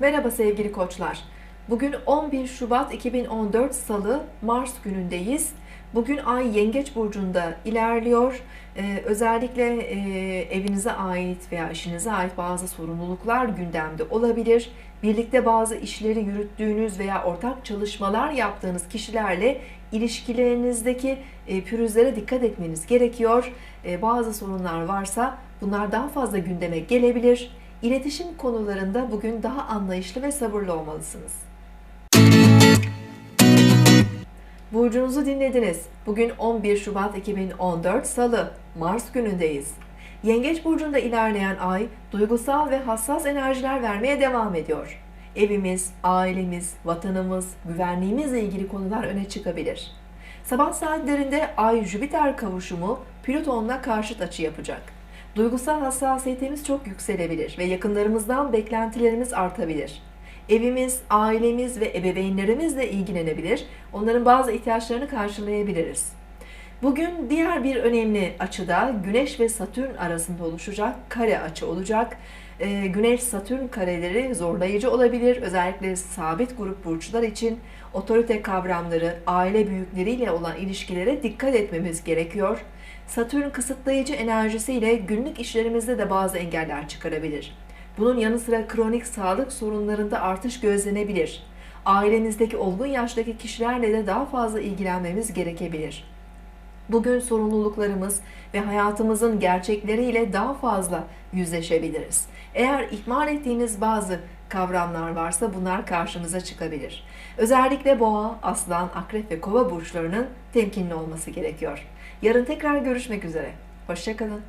Merhaba sevgili koçlar. Bugün 11 Şubat 2014 Salı Mars günündeyiz. Bugün Ay Yengeç burcunda ilerliyor. Ee, özellikle e, evinize ait veya işinize ait bazı sorumluluklar gündemde olabilir. Birlikte bazı işleri yürüttüğünüz veya ortak çalışmalar yaptığınız kişilerle ilişkilerinizdeki e, pürüzlere dikkat etmeniz gerekiyor. E, bazı sorunlar varsa bunlar daha fazla gündeme gelebilir. İletişim konularında bugün daha anlayışlı ve sabırlı olmalısınız. Burcunuzu dinlediniz. Bugün 11 Şubat 2014 Salı, Mars günündeyiz. Yengeç burcunda ilerleyen ay duygusal ve hassas enerjiler vermeye devam ediyor. Evimiz, ailemiz, vatanımız, güvenliğimizle ilgili konular öne çıkabilir. Sabah saatlerinde Ay-Jüpiter kavuşumu Plüton'la karşıt açı yapacak. Duygusal hassasiyetimiz çok yükselebilir ve yakınlarımızdan beklentilerimiz artabilir. Evimiz, ailemiz ve ebeveynlerimizle ilgilenebilir, onların bazı ihtiyaçlarını karşılayabiliriz. Bugün diğer bir önemli açıda Güneş ve Satürn arasında oluşacak kare açı olacak. Ee, Güneş-Satürn kareleri zorlayıcı olabilir. Özellikle sabit grup burçlar için otorite kavramları, aile büyükleriyle olan ilişkilere dikkat etmemiz gerekiyor. Satürn kısıtlayıcı enerjisiyle günlük işlerimizde de bazı engeller çıkarabilir. Bunun yanı sıra kronik sağlık sorunlarında artış gözlenebilir. Ailemizdeki olgun yaştaki kişilerle de daha fazla ilgilenmemiz gerekebilir. Bugün sorumluluklarımız ve hayatımızın gerçekleriyle daha fazla yüzleşebiliriz. Eğer ihmal ettiğimiz bazı kavramlar varsa bunlar karşımıza çıkabilir. Özellikle boğa, aslan, akrep ve kova burçlarının temkinli olması gerekiyor. Yarın tekrar görüşmek üzere. Hoşçakalın.